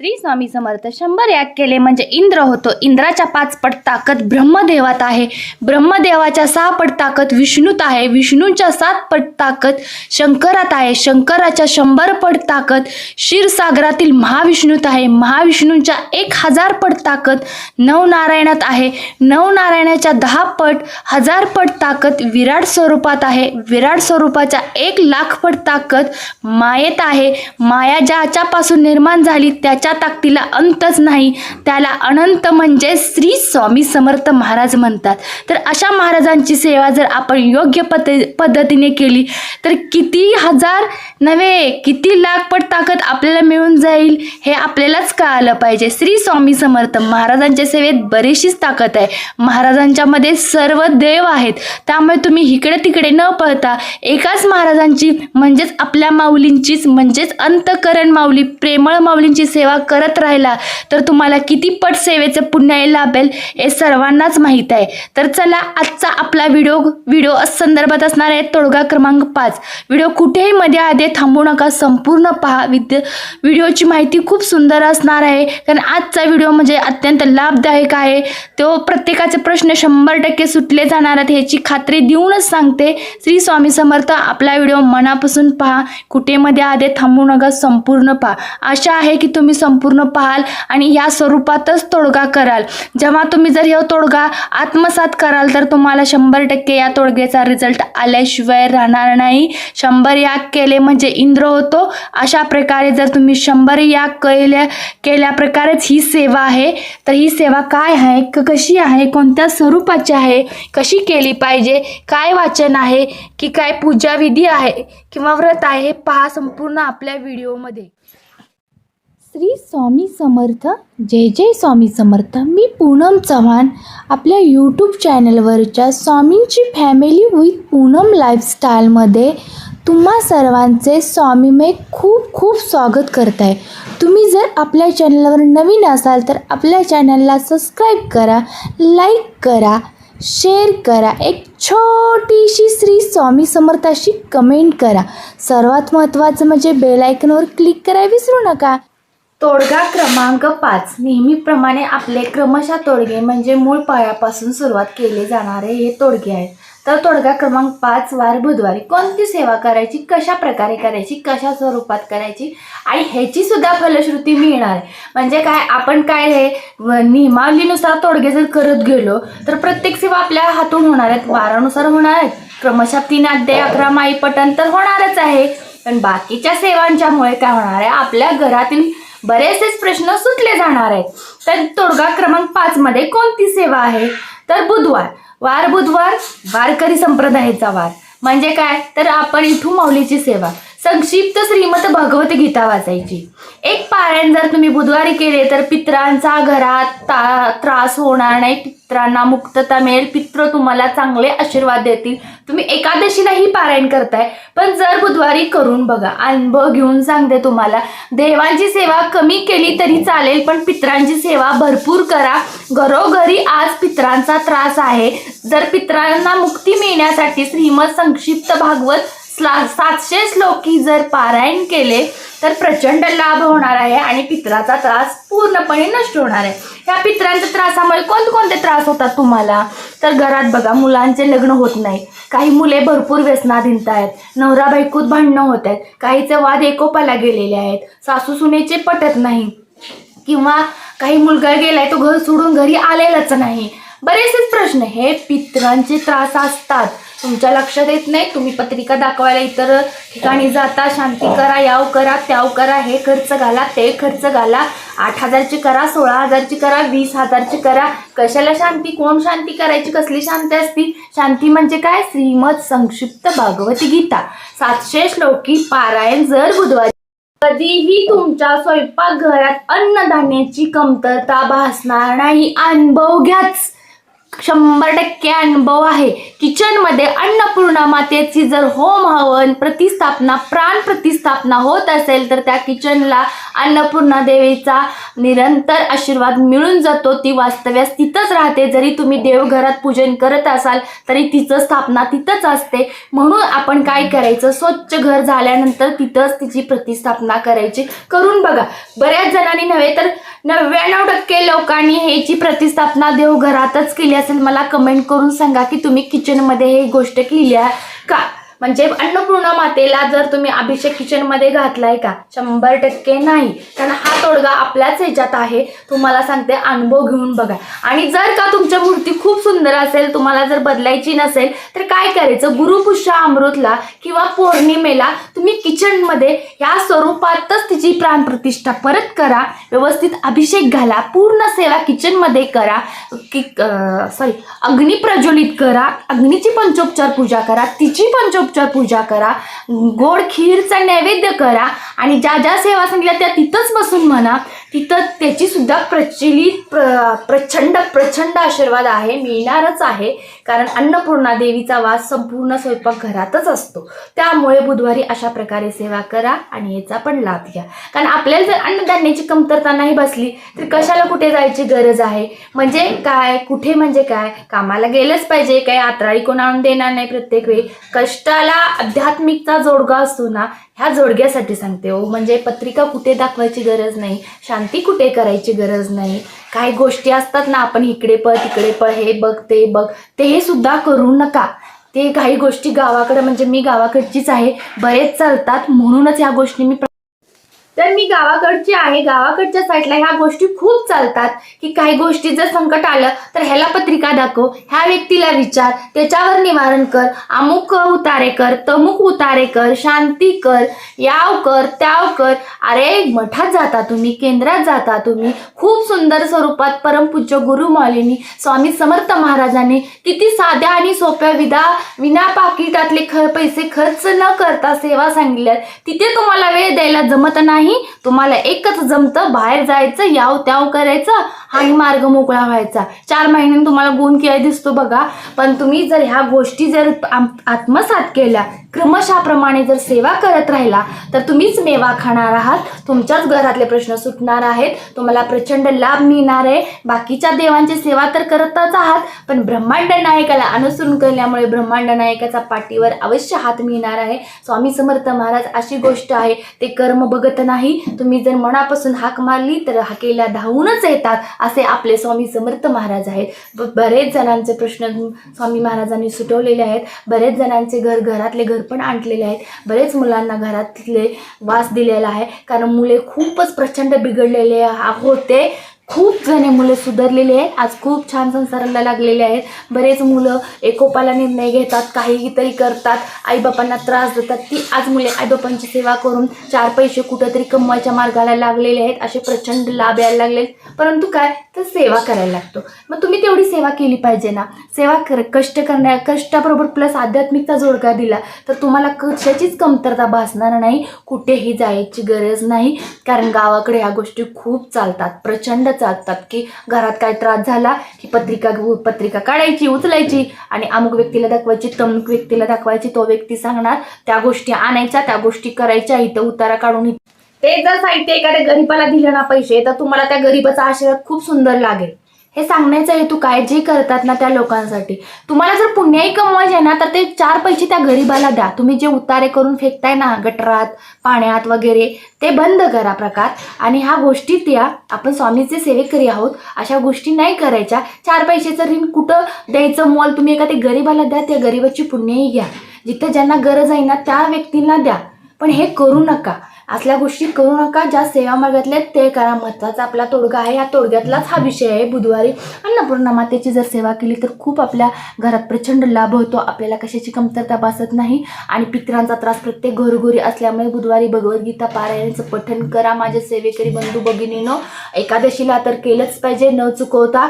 श्री स्वामी समर्थ शंभर याग केले म्हणजे इंद्र होतो. इंद्राच्या पाच पट ताकद ब्रह्मदेवात आहे. ब्रह्मदेवाच्या सहा पट ताकद विष्णूत आहे. विष्णूच्या सात पट ताकद शंकरात आहे. शंकराच्या शंभर पट ताकद क्षीरसागरातील महाविष्णूत आहे. महाविष्णूंच्या एक हजार पट ताकद नवनारायणात आहे. नवनारायणाच्या दहा पट हजार पट ताकद विराट स्वरूपात आहे. विराट स्वरूपाच्या एक लाख पट ताकद मायेत आहे. माया ज्याच्यापासून निर्माण झाली त्या त्याच्या ताकदीला अंतच नाही. त्याला अनंत म्हणजे श्री स्वामी समर्थ महाराज म्हणतात. तर अशा महाराजांची सेवा जर आपण योग्य पद पद्धतीने केली तर किती हजार नव्हे किती लाखपट ताकद आपल्याला मिळून जाईल हे आपल्यालाच कळालं पाहिजे. श्री स्वामी समर्थ महाराजांच्या सेवेत बरीचशीच ताकद आहे. महाराजांच्यामध्ये सर्व देव आहेत. त्यामुळे तुम्ही इकडे तिकडे न पळता एकाच महाराजांची म्हणजेच आपल्या माऊलींचीच म्हणजेच अंतकरण माऊली प्रेमळ माऊलींची सेवा करत राहिला तर तुम्हाला किती पट सेवेचं पुण्य लाभेल हे सर्वांनाच माहीत आहे. तर चला आजचा आपला व्हिडिओ व्हिडिओ संदर्भात असणार आहे तोडगा क्रमांक पाच. व्हिडिओ कुठेही मध्ये आधी थांबू नका संपूर्ण पहा. विद्य व्हिडिओची माहिती खूप सुंदर असणार आहे कारण आजचा व्हिडिओ म्हणजे अत्यंत लाभदायक आहे. तो प्रत्येकाचे प्रश्न शंभर टक्के सुटले जाणार आहेत ह्याची खात्री देऊनच सांगते. श्री स्वामी समर्थ आपला व्हिडिओ मनापासून पहा. कुठे मध्ये आधी थांबू नका संपूर्ण पहा. आशा आहे की तुम्ही संपूर्ण पाहाल आणि या स्वरूपातच तोडगा कराल. जेव्हा तुम्ही जर हे तोडगा आत्मसात कराल तर तुम्हाला शंभर टक्के या तोडग्याचा रिझल्ट आल्याशिवाय राहणार नाही. शंभर याग केले म्हणजे इंद्र होतो. अशा प्रकारे जर तुम्ही शंभर याग केल्या केल्या प्रकारेच ही सेवा आहे. तर ही सेवा काय आहे? क- कशी आहे? कोणत्या स्वरूपाची आहे? कशी केली पाहिजे? काय वाचन आहे? की काय पूजाविधी आहे? किंवा व्रत आहे? हे पहा संपूर्ण आपल्या व्हिडिओमध्ये श्री स्वामी समर्थ जय जय स्वामी समर्थ. मी पूनम चव्हाण आपल्या यूट्यूब चॅनलवरच्या स्वामींची फॅमिली विथ पूनम लाईफस्टाईलमध्ये तुम्हा सर्वांचे स्वामीमय खूप खूप स्वागत करत आहे तुम्ही जर आपल्या चॅनलवर नवीन असाल तर आपल्या चॅनलला सबस्क्राईब करा लाईक करा शेअर करा. एक छोटीशी श्री स्वामी समर्थाशी कमेंट करा. सर्वात महत्त्वाचं म्हणजे बेल आयकनवर क्लिक करायला विसरू नका. तोडगा क्रमांक पाच. नेहमीप्रमाणे आपले क्रमशः तोडगे म्हणजे मूळ पायापासून सुरुवात केले जाणारे हे तोडगे आहेत. तर तोडगा क्रमांक पाच वार बुधवारी. कोणती सेवा करायची? कशा प्रकारे करायची? कशा स्वरूपात करायची? आणि ह्याची सुद्धा फलश्रुती मिळणार. आहे म्हणजे काय? आपण काय हे नियमावलीनुसार तोडगे जर करत गेलो तर प्रत्येक सेवा आपल्या हातून होणार आहेत. वारानुसार होणार आहेत. क्रमशः तीन अध्याय अकरा माई तर होणारच आहे. पण बाकीच्या सेवांच्यामुळे काय होणार आहे? आपल्या घरातील बरेचसेच प्रश्न सुटले जाणार आहेत. तर तोडगा क्रमांक पाच मध्ये कोणती सेवा आहे? तर बुधवार. वार बुधवार वारकरी संप्रदायाचा वार. म्हणजे काय? तर आपण इथू माऊलीची सेवा. संक्षिप्त श्रीमत भगवत गीता वाचायची. एक पारायण जर तुम्ही बुधवारी केले तर पित्रांचा घरात त्रास होणार नाही. पित्रांना मुक्तता मिळेल. पित्र तुम्हाला चांगले आशीर्वाद देतील. तुम्ही एकादशीलाही पारायण करताय. पण जर बुधवारी करून बघा अनुभव घेऊन सांगते तुम्हाला. देवांची सेवा कमी केली तरी चालेल पण पित्रांची सेवा भरपूर करा. घरोघरी आज पित्रांचा त्रास आहे. जर पित्रांना मुक्ती मिळण्यासाठी श्रीमद संक्षिप्त भागवत सातशे श्लोकी जर पारायण केले तर प्रचंड लाभ होणार आहे आणि पित्राचा त्रास पूर्णपणे नष्ट होणार आहे. ह्या पित्रांच्या त्रासामुळे कोणते त्रास होतात तुम्हाला? तर घरात बघा मुलांचे लग्न होत नाही. काही मुले भरपूर व्यसनाधीनत आहेत नवरा बायकोत भांडणं होत आहेत. काहीचे वाद एकोपाला गेलेले आहेत. सासू सुनेचे पटत नाही. किंवा काही मुलगा गेलाय तो घर सोडून घरी आलेलाच नाही. बरेचसेच प्रश्न हे पित्रांचे त्रास असतात. तुमच्या लक्षात येत नाही? तुम्ही पत्रिका दाखवायला इतर ठिकाणी जाता शांती करा याव करा त्याव करा हे खर्च घाला ते खर्च घाला आठ हजारची करा सोळा हजारची करा वीस हजारची करा. कशाला शांती? कोण शांती करायची? कसली शांती असती? शांती म्हणजे काय? श्रीमद संक्षिप्त भागवती गीता. सातशे श्लोकी पारायण जर बुधवारी कधीही तुमच्या स्वयंपाकघरात अन्नधान्याची कमतरता भासणार नाही. अनुभव घ्याच. शंभर टक्के अनुभव आहे. किचनमध्ये अन्नपूर्णा मातेची जर होम हवन प्रतिस्थापना प्राण प्रतिस्थापना होत असेल तर त्या किचनला अन्नपूर्णा देवीचा निरंतर आशीर्वाद मिळून जातो. ती वास्तव्यास तिथंच राहते. जरी तुम्ही देवघरात पूजन करत असाल तरी तिचं स्थापना तिथंच असते. म्हणून आपण काय करायचं? स्वच्छ घर झाल्यानंतर तिथंच तिची प्रतिस्थापना करायची. करून बघा. बऱ्याच जणांनी नव्हे तर नव्याण्णव टक्के लोकांनी ह्याची प्रतिस्थापना देवघरातच केली. असेल मला कमेंट करून सांगा की तुम्ही किचनमध्ये हे गोष्ट केली आहे का? म्हणजे अन्नपूर्णा मातेला जर तुम्ही अभिषेक किचनमध्ये घातलाय का? शंभर टक्के नाही. कारण हा तोडगा आपल्याच ह्याच्यात आहे. तुम्हाला सांगते अनुभव घेऊन बघा. आणि जर का तुमच्या मूर्ती खूप सुंदर असेल तुम्हाला जर बदलायची नसेल तर काय करायचं? गुरुपुष्य अमृतला किंवा पौर्णिमेला तुम्ही किचनमध्ये ह्या स्वरूपातच तिची प्राणप्रतिष्ठा परत करा. व्यवस्थित अभिषेक घाला. पूर्ण सेवा किचनमध्ये करा. की सॉरी अग्नी प्रज्वलित करा. अग्नीची पंचोपचार पूजा करा. तिची पंचोपचार पूजा करा. गोड खीरचा नैवेद्य करा. आणि ज्या ज्या सेवा सांगितल्या त्या तिथंच बसून म्हणा. तिथं त्याची सुद्धा प्रचलित प्र प्रचंड प्रचंड आशीर्वाद आहे मिळणारच आहे. कारण अन्नपूर्णा देवीचा वास संपूर्ण स्वयंपाकघरातच असतो. त्यामुळे बुधवारी अशा प्रकारे सेवा करा आणि याचा पण लाभ घ्या. कारण आपल्याला जर अन्नधान्याची कमतरता नाही बसली तर कशाला कुठे जायची गरज आहे? म्हणजे काय कुठे म्हणजे काय? कामाला गेलंच पाहिजे काय आत्राळी कोण आणून देणार नाही प्रत्येक वेळी? कष्टाला अध्यात्मिकचा जोडगा असतो ना ह्या जोडग्यासाठी सांगते हो. म्हणजे पत्रिका कुठे दाखवायची गरज नाही? शांत कुठे करायची गरज नाही. काही गोष्टी असतात ना आपण इकडे पळ तिकडे पळ हे बघ ते बघ ते हे सुद्धा करू नका. ते काही गोष्टी गावाकडे म्हणजे मी गावाकडचीच आहे बरेच चालतात म्हणूनच ह्या गोष्टी मी तर मी गावाकडची आहे गावाकडच्या साईडला ह्या गोष्टी खूप चालतात. की काही गोष्टी जर संकट आलं तर ह्याला पत्रिका दाखव ह्या व्यक्तीला विचार त्याच्यावर निवारण कर अमुक उतारे कर तमुक उतारे कर शांती कर याव कर त्याव कर. अरे मठात जाता तुम्ही केंद्रात जाता तुम्ही. खूप सुंदर स्वरूपात परमपूज्य गुरु स्वामी समर्थ महाराजांनी किती साध्या आणि सोप्या विधा विना पाकिटातले ख पैसे खर्च न करता सेवा सांगितल्यात. तिथे तुम्हाला वेळ द्यायला जमत नाही. तुम्हाला एकच जमतं बाहेर जायचं याव त्याव करायचं आणि मार्ग मोकळा व्हायचा. चार महिन्यांनी तुम्हाला गुण किती दिसतो बघा. पण तुम्ही जर ह्या गोष्टी जर आत्मसात केल्या क्रमशाप्रमाणे जर सेवा करत राहिला तर तुम्हीच मेवा खाणार आहात. तुमच्याच घरातले प्रश्न सुटणार आहेत. तुम्हाला प्रचंड लाभ मिळणार आहे. बाकीच्या देवांची सेवा तर करतच आहात पण ब्रह्मांड नायकाला अनुसरून केल्यामुळे ब्रह्मांड नायकाचा पाठीवर अवश्य हात मिळणार आहे. स्वामी समर्थ महाराज अशी गोष्ट आहे ते कर्म बघत नाही. तुम्ही जर मनापासून हाक मारली तर हाकेला धावूनच येतात असे आपले स्वामी समर्थ महाराज आहेत. ब- बरेच जणांचे प्रश्न स्वामी महाराजांनी सुटवलेले आहेत. बरेच जणांचे घर घरातले घर पण आणलेले आहेत. बरेच मुलांना घरातले वास दिलेला आहे. कारण मुले खूपच प्रचंड बिघडलेले होते. खूप जणे मुलं सुधारलेली आहेत. आज खूप छान संसाराला लागलेले आहेत. बरेच मुलं एकोपाला निर्णय घेतात काहीही तरी करतात आईबापांना त्रास देतात. ती आज मुले आईबापांची सेवा करून चार पैसे कुठंतरी कमवायच्या मार्गाला लागलेले आहेत असे प्रचंड लाभ यायला लागले परंतु काय? तर सेवा करायला लागतो. मग तुम्ही तेवढी सेवा केली पाहिजे ना. सेवा कर कष्ट करण्या कष्टाबरोबर प्लस आध्यात्मिकचा जोडगा दिला तर तुम्हाला कशाचीच कमतरता भासणार नाही. कुठेही जायची गरज नाही. कारण गावाकडे ह्या गोष्टी खूप चालतात. प्रचंड चालतात की घरात काय त्रास झाला की पत्रिका पत्रिका काढायची उचलायची आणि अमुक व्यक्तीला दाखवायची तमुक व्यक्तीला दाखवायची तो व्यक्ती सांगणार त्या गोष्टी आणायच्या त्या गोष्टी करायच्या इथं उतारा काढून ते जर साहित्य एखाद्या गरीबाला दिलं ना पैसे तर तुम्हाला त्या गरीबाचा आशीर्वाद खूप सुंदर लागेल. हे सांगण्याचा हेतू काय? जे करतात ना त्या लोकांसाठी. तुम्हाला जर पुण्याही कमवायचे ना तर ते चार पैसे त्या गरीबाला द्या. तुम्ही जे उतारे करून फेकताय ना गटरात पाण्यात वगैरे ते बंद करा प्रकार. आणि ह्या गोष्टीत या आपण स्वामीचे सेवेकरी आहोत. अशा गोष्टी नाही करायच्या. चार पैशाचं ऋण कुठं द्यायचं मॉल? तुम्ही एखाद्या गरीबाला द्या त्या गरीबाची पुण्यही घ्या. जिथं ज्यांना गरज आहे ना त्या व्यक्तींना द्या. पण हे करू नका. असल्या गोष्टी करू नका. ज्या सेवा मार्गातल्या आहेत ते करा. महत्त्वाचा आपला तोडगा आहे. या तोडग्यातलाच हा विषय आहे बुधवारी. अन्नपूर्णा मातेची जर सेवा केली तर खूप आपल्या घरात प्रचंड लाभ होतो. आपल्याला कशाची कमतरता भासत नाही आणि पितरांचा त्रास प्रत्येक घरोघरी असल्यामुळे बुधवारी भगवद्गीता पारायणाचं पठन करा. माझ्या सेवेकरी बंधू भगिनीनं एकादशीला तर केलंच पाहिजे. न चुकवता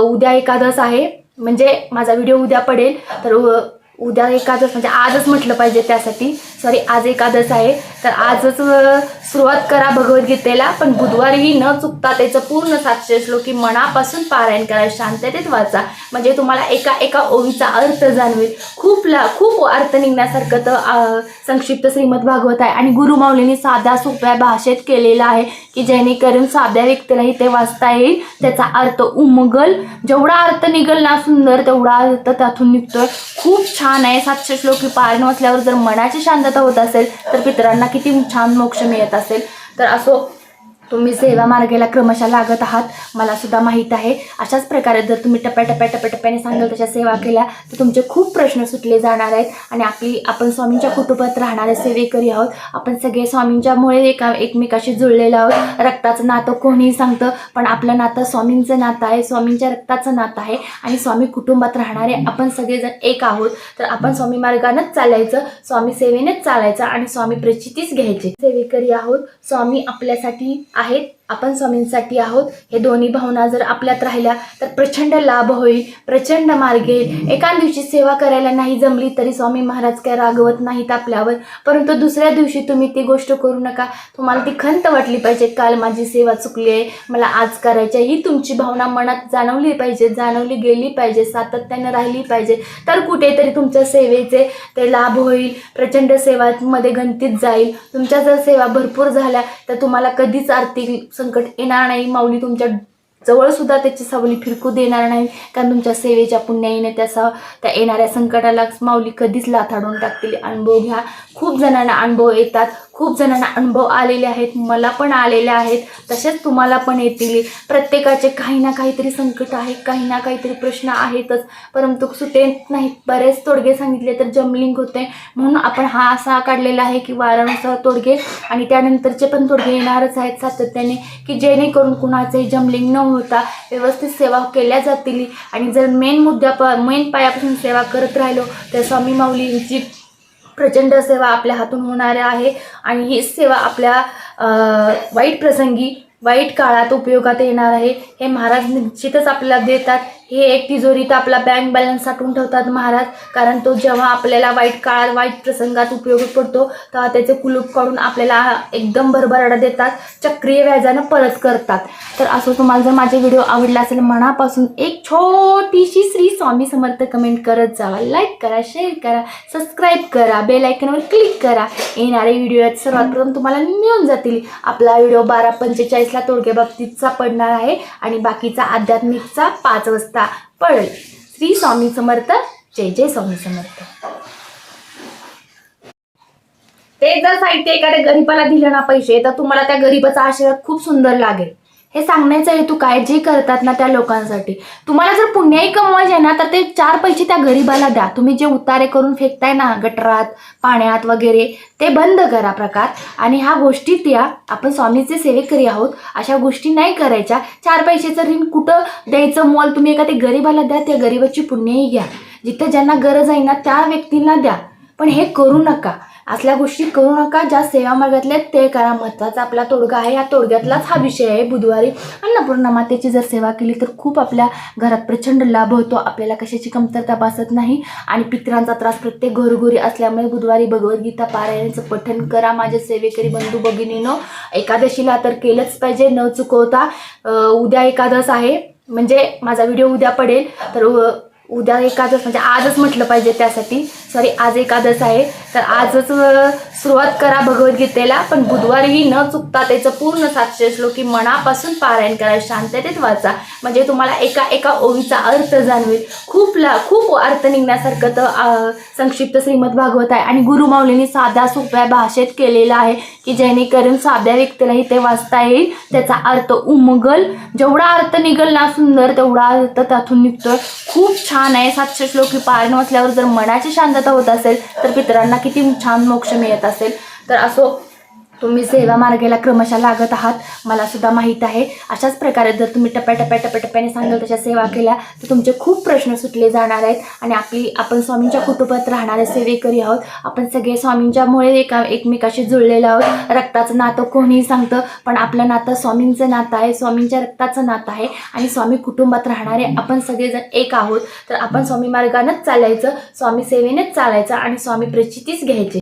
उद्या एकादश आहे. म्हणजे माझा व्हिडिओ उद्या पडेल. तर उद्या एकादश म्हणजे आजच म्हटलं पाहिजे त्यासाठी. सॉरी आज एकादश आहे. तर आजच सुरुवात करा भगवद्गीतेला पण बुधवारीही न चुकता त्याचं पूर्ण सातशे श्लोकी मनापासून पारायण करा शांततेत वाचा. म्हणजे तुम्हाला एका एका ओवीचा अर्थ जाणवेल. खूप ला खूप अर्थ निघण्यासारखं तर संक्षिप्त श्रीमद भागवत आहे. आणि गुरुमाऊलींनी साध्या सोप्या भाषेत केलेलं आहे की जेणेकरून साध्या व्यक्तीलाही ते वाचता येईल. त्याचा अर्थ उमगल. जेवढा अर्थ निघल ना सुंदर तेवढा अर्थ त्यातून निघतोय. खूप छान आहे. सातशे श्लोकी पारायण वाचल्यावर जर मनाची पूर्णता होत असेल तर पितरांना किती छान मोक्ष मिळत असेल. तर असो तुम्ही सेवा मार्गाला क्रमशः लागत आहात मला सुद्धा माहीत आहे. अशाच प्रकारे जर तुम्ही टप्प्या टप्प्या टप्प्या टप्प्याने सांगाल तशा सेवा केल्या तर तुमचे खूप प्रश्न सुटले जाणार आहेत. आणि आपली आपण स्वामींच्या कुटुंबात राहणारे सेवेकरी आहोत. आपण सगळे स्वामींच्यामुळे एका एकमेकाशी जुळलेलो आहोत. रक्ताचं नातं कोणीही सांगतं पण आपलं नातं स्वामींचं नातं आहे. स्वामींच्या रक्ताचं नातं आहे. आणि स्वामी कुटुंबात राहणारे आपण सगळेजण एक आहोत. तर आपण स्वामी मार्गानंच चालायचं स्वामी सेवेनेच चालायचं आणि स्वामी प्रचितीच घ्यायची. सेवेकरी आहोत स्वामी आपल्यासाठी आहेत. आपण स्वामींसाठी आहोत. हे दोन्ही भावना जर आपल्यात राहिल्या तर प्रचंड लाभ होईल प्रचंड मार्ग येईल. एका दिवशी सेवा करायला नाही जमली तरी स्वामी महाराज काय रागवत नाहीत आपल्यावर. परंतु दुसऱ्या दिवशी तुम्ही ती गोष्ट करू नका. तुम्हाला ती खंत वाटली पाहिजे. काल माझी सेवा चुकली आहे. मला आज करायची आहे. ही तुमची भावना मनात जाणवली पाहिजे. जाणवली गेली पाहिजे. सातत्यानं राहिली पाहिजे. तर कुठेतरी तुमच्या सेवेचे ते लाभ होईल. प्रचंड सेवामध्ये गणतीत जाईल. तुमच्या जर सेवा भरपूर झाल्या तर तुम्हाला कधीच आर्थिक संकट येणार नाही. माऊली तुमच्या जवळ सुद्धा त्याची सावली फिरकू देणार नाही. कारण तुमच्या सेवेच्या पुण्याईने त्याचा त्या येणाऱ्या संकटाला माऊली कधीच लाथाडून टाकतील. अनुभव घ्या. खूप जणांना अनुभव येतात. खूप जणांना अनुभव आलेले आहेत मला पण आलेले आहेत तसेच तुम्हाला पण येतील. प्रत्येकाचे काही ना काहीतरी संकट आहे काही ना काहीतरी प्रश्न आहेतच. परंतु सुटेत नाहीत. बरेच तोडगे सांगितले तर जमलिंग होते. म्हणून आपण हा असा काढलेला आहे की वाराणसा तोडगे आणि त्यानंतरचे पण तोडगे येणारच आहेत सातत्याने की जेणेकरून कुणाचंही जमलिंग न होता व्यवस्थित सेवा केल्या जातील. आणि जर मेन मुद्द्या प मेन पायापासून सेवा करत राहिलो तर स्वामी माऊलींची प्रचंड सेवा आपल्या हातून होणार आहे. आणि ही सेवा आपल्या वाईट प्रसंगी वाईट काळात उपयोगात येणार आहे. हे महाराज निश्चितच आपल्याला देतात. हे एक तिजोरीत आपला बँक बॅलन्स साठवून ठेवतात महाराज. कारण तो जेव्हा आपल्याला वाईट काळात वाईट प्रसंगात उपयोगी पडतो तेव्हा त्याचे कुलूप काढून आपल्याला एकदम भरभराडा देतात चक्रीय व्याजानं परत करतात. तर असं तुम्हाला जर माझे व्हिडिओ आवडला असेल मनापासून एक छोटीशी श्री स्वामी समर्थ कमेंट करत जावा. लाईक करा शेअर करा सबस्क्राईब करा बेल आयकनवर क्लिक करा. येणारे व्हिडिओ आहेत सर्वात प्रथम तुम्हाला मिळून जातील. आपला व्हिडिओ बारा पंचेचाळीसला तोडगे बाबतीतचा पडणार आहे आणि बाकीचा आध्यात्मिकचा पाच वाजता पडेल श्री स्वामी समर्थ जय जय स्वामी समर्थ. ते जर साहित्य एखाद्या गरीबाला दिलं ना पैसे तर तुम्हाला त्या गरीबाचा आशीर्वाद खूप सुंदर लागेल. हे सांगण्याचा हेतू काय? जे करतात ना त्या लोकांसाठी. तुम्हाला जर पुण्याही कमवायचे ना तर ते चार पैसे त्या गरीबाला द्या. तुम्ही जे उतारे करून फेकताय ना गटरात पाण्यात वगैरे ते बंद करा प्रकार. आणि ह्या गोष्टीत या आपण स्वामीचे सेवेकरी आहोत. अशा गोष्टी नाही करायच्या. चार पैशाचं ऋण कुठं द्यायचं मॉल? तुम्ही एका ते गरीबाला द्या त्या गरीबाची पुण्यही घ्या. जिथे ज्यांना गरज आहे ना त्या व्यक्तींना द्या. पण हे करू नका. असल्या गोष्टी करू नका. ज्या सेवा मार्गातल्या ते करा. महत्त्वाचा आपला तोडगा आहे. या तोडग्यातलाच हा विषय आहे बुधवारी. अन्नपूर्णा मातेची जर सेवा केली तर खूप आपल्या घरात प्रचंड लाभ होतो. आपल्याला कशाची कमतरता भासत नाही. आणि पितरांचा त्रास प्रत्येक घरोघरी असल्यामुळे बुधवारी भगवद्गीता पारायणाचं पठन करा. माझ्या सेवेकरी बंधू भगिनीनो एकादशीला तर केलंच पाहिजे. न चुकवता उद्या एकादश आहे. म्हणजे माझा व्हिडिओ उद्या पडेल. तर उद्या एकादश म्हणजे आजच म्हटलं पाहिजे त्यासाठी. सॉरी आज एकादश आहे. तर आजच सुरुवात करा भगवद्गीतेला पण बुधवारीही न चुकता त्याचं पूर्ण सातशे श्लोकी मनापासून पारायण करा शांततेत वाचा. म्हणजे तुम्हाला एका एका ओवीचा अर्थ जाणवेल. खूप ला खूप अर्थ निघण्यासारखं तर संक्षिप्त श्रीमद भागवत आहे. आणि गुरुमाऊलींनी साध्या सोप्या भाषेत केलेलं आहे की जेणेकरून साध्या व्यक्तीलाही ते वाचता येईल. त्याचा अर्थ उमगल. जेवढा अर्थ निघल ना सुंदर तेवढा अर्थ त्यातून निघतोय. खूप छान आहे सातशे श्लोकी पारायण वाचल्यावर जर मनाची पूर्णता होत असेल तर पितरांना किती छान मोक्ष मिळत असेल. तर असो तुम्ही सेवा मार्गाला क्रमशः लागत आहात मला सुद्धा माहीत आहे. अशाच प्रकारे जर तुम्ही टप्प्या टप्प्या टप्प्या टप्प्याने सांगाल तशा सेवा केल्या तर तुमचे खूप प्रश्न सुटले जाणार आहेत. आणि आपली आपण स्वामींच्या कुटुंबात राहणारे सेवेकरी आहोत. आपण सगळे स्वामींच्यामुळे एका एकमेकाशी जुळलेलो आहोत. रक्ताचं नातं कोणीही सांगतं पण आपलं नातं स्वामींचं नातं आहे. स्वामींच्या रक्ताचं नातं आहे. आणि स्वामी कुटुंबात राहणारे आपण सगळेजण एक आहोत. तर आपण स्वामी मार्गानंच चालायचं स्वामी सेवेनेच चालायचं आणि स्वामी प्रचितीच घ्यायचे.